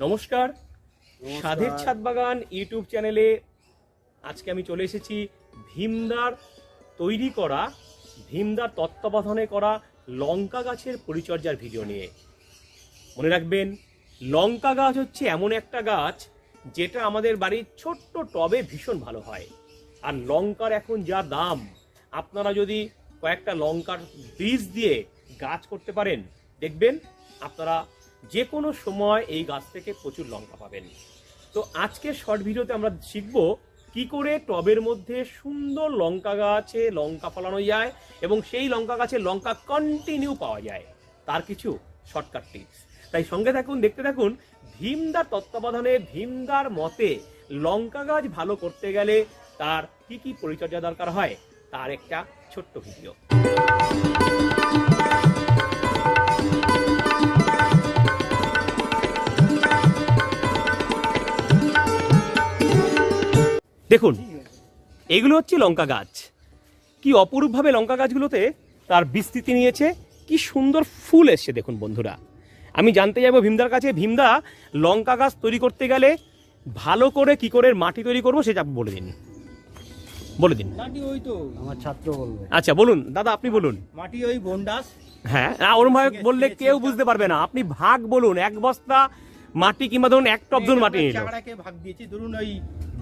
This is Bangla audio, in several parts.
নমস্কার। সাধের ছাদ বাগান ইউটিউব চ্যানেলে আজকে আমি চলে এসেছি ভীমদার তৈরি করা ভীমদার তত্ত্বাবধানে করা লঙ্কা গাছের পরিচর্যার ভিডিও নিয়ে। মনে রাখবেন লঙ্কা গাছ হচ্ছে এমন একটা গাছ যেটা আমাদের বাড়ির ছোট্ট টবে ভীষণ ভালো হয়। আর লঙ্কার এখন যা দাম আপনারা যদি কয়েকটা লঙ্কার বীজ দিয়ে গাছ করতে পারেন দেখবেন আপনারা যে কোনো সময় এই গাছ থেকে প্রচুর লঙ্কা পাবেন। তো আজকের শর্ট ভিডিওতে আমরা শিখব কি করে টবের মধ্যে সুন্দর লঙ্কা গাছে লঙ্কা ফলানো যায় এবং সেই লঙ্কা গাছে লঙ্কা কন্টিনিউ পাওয়া যায়। তার কিছু শর্টকাট টিপস তাই সঙ্গে থাকুন, দেখতে থাকুন, ভীমদার তত্ত্বাবধানে, ভীমদার মতে লঙ্কা গাছ ভালো করতে গেলে তার কি কি পরিচর্যা দরকার হয়, তার একটা ছোট্ট ভিডিও। দেখুন এগুলো হচ্ছে লঙ্কা গাছ। কি অপরূপভাবে লঙ্কা গাছগুলোতে তার বিস্তৃতি নিয়েছে কি সুন্দর ফুল এসছে দেখুন বন্ধুরা। আমি জানতে যাব ভীমদার কাছে ভীমদা লঙ্কা গাছ তৈরি করতে গেলে ভালো করে কি করে মাটি তৈরি করব সেটা বলে দিন। বলে দিন। ওই তো। আমার ছাত্র বলবে। আচ্ছা বলুন দাদা আপনি বলুন। মাটি ওই বন্ডাস। হ্যাঁ না ওরম ভাবে বললে কেউ বুঝতে পারবে না। আপনি ভাগ বলুন এক বস্তা মাটি কিংবা ধরুন এক টপ ধরুন মাটি চারাকে ভাগ দিয়েছি ধরুন ওই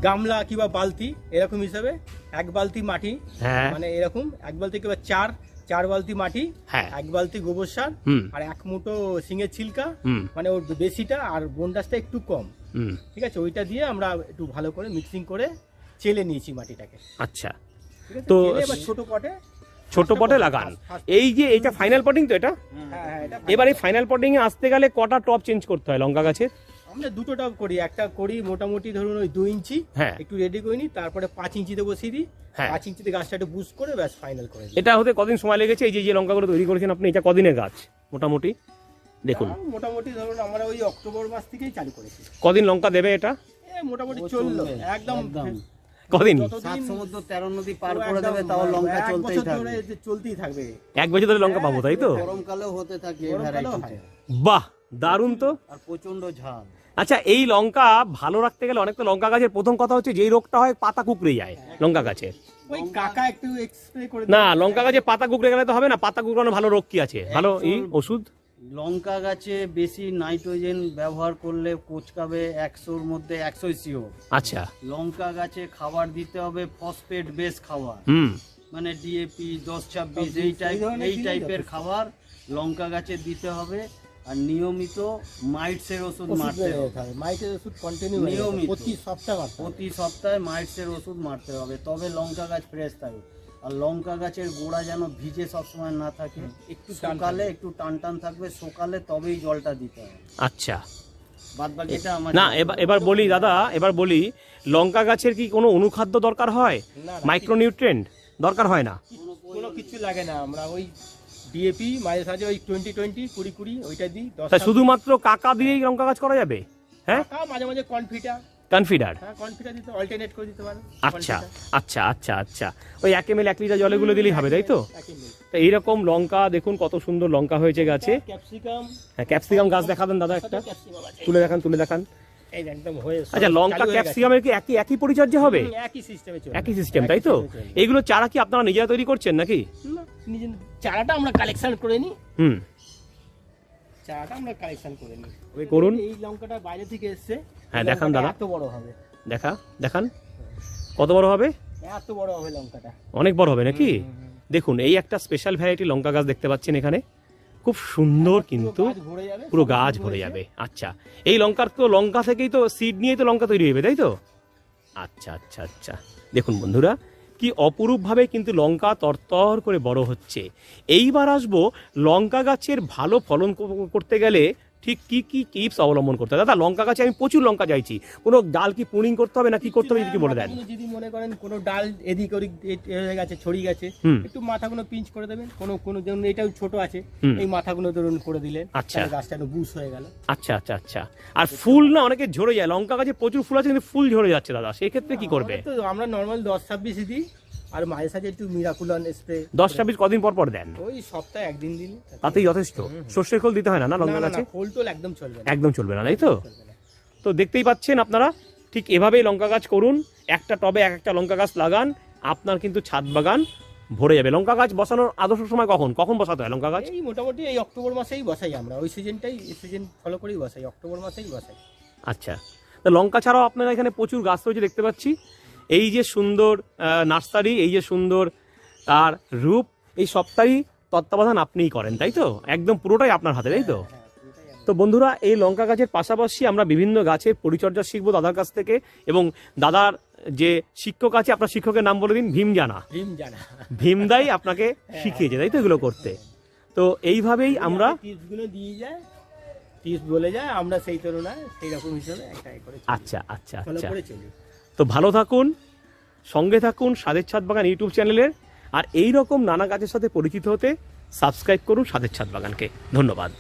গামলা কিংবা বালতি এরকম হিসাবে এক বালতি মাটি হ্যাঁ। মানে এরকম এক বালতি কিংবা চার চার বালতি মাটি হ্যাঁ। এক বালতি গোবর সার আর এক মুঠো সিঙের ছিলকা মানে ওর বেশিটা আর বন্ডাসটা একটু কম। ঠিক আছে? ওইটা দিয়ে আমরা একটু ভালো করে মিক্সিং করে চেলে নিয়েছি মাটিটাকে। আচ্ছা। তো এবার ছোট পটে ছোট পটে লাগান। এই যে এটা ফাইনাল পটিং তো এটা? হ্যাঁ হ্যাঁ এবার এই ফাইনাল পটিং এ আসতে গেলে কটা টপ চেঞ্জ করতে হয় লঙ্কা গাছের আমরা দুটো টব করি। একটা করি মোটামুটি ধরুন ওই দু ইঞ্চি হ্যাঁ। একটু রেডি করে নিই তারপরে পাঁচ ইঞ্চিতে বসিয়ে দিই। হ্যাঁ। পাঁচ ইঞ্চিতে গাছটা একটু বুস্ট করে ব্যাস ফাইনাল করে এটা হতে কদিন সময় লেগেছে? এই যে যে লঙ্কাগুলো তৈরি করেছেন আপনি এটা কদিনের গাছ? মোটামুটি? দেখুন। মোটামুটি ধরুন আমরা ওই অক্টোবর মাস থেকেই চালু করেছি। কদিন লঙ্কা দেবে এটা? মোটামুটি চলল। একদম। কদিন? সাত সমুদ্র তেরো নদী পার করে দেবে তাও লঙ্কা এক চলতেই বছর ধরে থাকবে। যে চলতেই থাকবে। এক বছর ধরে লঙ্কা পাবো তাই তো? গরমকালেও হতে থাকে এই গরমকালেও ভ্যারাইটিটা হয়। বাহ দারুণ তো। আর প্রচণ্ড ঝাল। আচ্ছা এই লঙ্কা ভালো রাখতে গেলে অনেক তো লঙ্কা গাছের প্রথম কথা হচ্ছে যেই রোগটা হয় পাতা কুকড়ে যায় লঙ্কা গাছের। ওই কাকা একটু এক্সপ্রে করে না লঙ্কা গাছে পাতা কুকড়ে গেলে তো হবে না পাতা কুকড়ানো ভালো রোগ কি আছে? ভালো ই ওষুধ? লঙ্কা গাছে বেশি নাইট্রোজেন ব্যবহার করলে কোচকাবে একশোর মধ্যে একশোই সিওর আচ্ছা। লঙ্কা গাছে খাবার দিতে হবে ফসফেট বেস খাবার মানে ডিএপি দশ ছাব্বিশ এই টাইপ এই টাইপের খাবার লঙ্কা গাছে দিতে হবে আর নিয়মিত মাইটসের ওষুধ ওষুধ মারতে হবে। যেতে ওষুধ কন্টিনিউ নিয়মিত। প্রতি সপ্তাহে প্রতি সপ্তাহে মাইটসের ওষুধ মারতে হবে। তবে লঙ্কা গাছ ফ্রেশ থাকবে। আর লঙ্কা গাছের গোড়া যেন ভিজে সবসময় না থাকে। একটু সকালে একটু টান টান থাকবে সকালে তবেই জলটা দিতে হবে। আচ্ছা। বাদ বাকিটা আমার না এবার এবার বলি দাদা এবার বলি লঙ্কা গাছের কি কোনো অনুখাদ্য দরকার হয়? মাইক্রোনিউট্রেন্ট দরকার হয় না? কোনো কিছু লাগে না। আমরা ওই ডিএপি মাঝে সাঝে ওই টোয়েন্টি টোয়েন্টি কুড়ি কুড়ি ওইটা দিই শুধুমাত্র কাকা দিয়েই লঙ্কা গাছ করা যাবে? হ্যাঁ? মাঝে মাঝে কনফিটা কনফিডার হ্যাঁ পারেন আচ্ছা আচ্ছা আচ্ছা আচ্ছা। ওই এক এম এল এক লিটার জলেগুলো দিলেই হবে তাই তো? তা এইরকম লঙ্কা দেখুন কত সুন্দর লঙ্কা হয়েছে গাছে। হ্যাঁ ক্যাপসিকাম গাছ দেখাবেন দাদা একটা। তুলে দেখান তুলে দেখান। আচ্ছা লঙ্কা ক্যাপসিকামের কি একই একই পরিচর্যা হবে? একই সিস্টেমে তাই তো। এইগুলো চারা কি আপনারা নিজেরা তৈরি করছেন নাকি? চারাটা আমরা কালেকশন করে নিই। হুম। চারাটা আমরা কালেকশন করে নিই। করুন। এই লঙ্কাটা বাইরে থেকে এসছে। হ্যাঁ, দেখান দাদা। এত বড় হবে। দেখা দেখান। কত বড় হবে? এত বড় হবে লঙ্কাটা। অনেক বড় হবে নাকি? দেখুন এই একটা স্পেশাল ভ্যারাইটি লঙ্কা গাছ দেখতে পাচ্ছেন এখানে। খুব সুন্দর কিন্তু পুরো গাছ ভরে যাবে। আচ্ছা এই লঙ্কার তো লঙ্কা থেকেই তো সিড নিয়েই তো লঙ্কা তৈরি হবে তাই তো? আচ্ছা আচ্ছা আচ্ছা। দেখুন বন্ধুরা কি অপরূপভাবে কিন্তু লঙ্কা তরতর করে বড় হচ্ছে। এইবার আসব লঙ্কা গাছের ভালো ফলন করতে গেলে ঠিক কি কি টিপস অবলম্বন করতে হবে দাদা লঙ্কা গাছে আমি প্রচুর লঙ্কা চাইছি কোনো ডাল কি পুনিং করতে হবে না কি করতে হবে যদি বলে দেন? যদি মনে করেন কোনো ডাল এদিক ওদিক হয়ে গেছে ছড়িয়ে গেছে একটু মাথাগুলো পিঞ্চ করে দেবেন। কোনো কোনো যেমন এটাও ছোট আছে এই মাথাগুলো ধরুন করে দিলেন আচ্ছা। গাছটা একটু বুশ হয়ে গেল। আচ্ছা আচ্ছা আচ্ছা। আর ফুল না অনেকে ঝরে যায়। লঙ্কা গাছে প্রচুর ফুল আছে কিন্তু ফুল ঝরে যাচ্ছে দাদা। সেই ক্ষেত্রে কি করবে? তো আমরা নর্মাল দশ ছাব্বিশ দিই। আর মাঝে সাঝে একটু মিরাকুলন স্প্রে দশ ছাব্বিশ কদিন পর পর দেন? ওই সপ্তাহে একদিন দিন তাতেই যথেষ্ট। সর্ষের খোল দিতে হয় না না লঙ্কা গাছে? ফোল টোল একদম চলবে একদম চলবে না তাই তো? তো দেখতেই পাচ্ছেন আপনারা ঠিক এভাবেই লঙ্কা গাছ করুন। একটা টবে এক একটা লঙ্কা গাছ লাগান আপনার কিন্তু ছাদ বাগান ভরে যাবে। লঙ্কা গাছ বসানোর আদর্শ সময় কখন? কখন বসাতে হয় লঙ্কা গাছ? এই মোটামুটি এই অক্টোবর মাসেই বসাই আমরা। ওই সিজনটাই সিজন ফলো করেই বসাই। অক্টোবর মাসেই বসাই। আচ্ছা। তো লঙ্কা ছাড়াও আপনারা এখানে প্রচুর গাছ রয়েছে দেখতে পাচ্ছি। এই যে সুন্দর নার্সারি এই যে সুন্দর তার রূপ এই সবটাই তত্ত্বাবধান আপনিই করেন তাই তো? একদম পুরোটাই আপনার হাতে তাই তো? হ্যাঁ আমরা- তো বন্ধুরা এই লঙ্কা গাছের পাশাপাশি আমরা বিভিন্ন গাছের পরিচর্যা শিখব দাদার কাছ থেকে এবং দাদার যে শিক্ষক আছে আপনার শিক্ষকের নাম বলে দিন ভীম জানা ড্রিম জানা ভীমদাই আপনাকে শিখিয়েছে তাই তো এগুলো করতে? তো এইভাবেই আমরা টিপসগুলো দিয়ে যায় টিপস বলে যায় আমরা সেই তুলনায় সেই রকম হিসাবে একটা করে আচ্ছা আচ্ছা আচ্ছা। তো ভালো থাকুন, সঙ্গে থাকুন স্বাদের ছাদ বাগান ইউটিউব চ্যানেলের, আর এই রকম নানা গাছের সাথে পরিচিত হতে সাবস্ক্রাইব করুন স্বাদের ছাদ বাগানকে। ধন্যবাদ।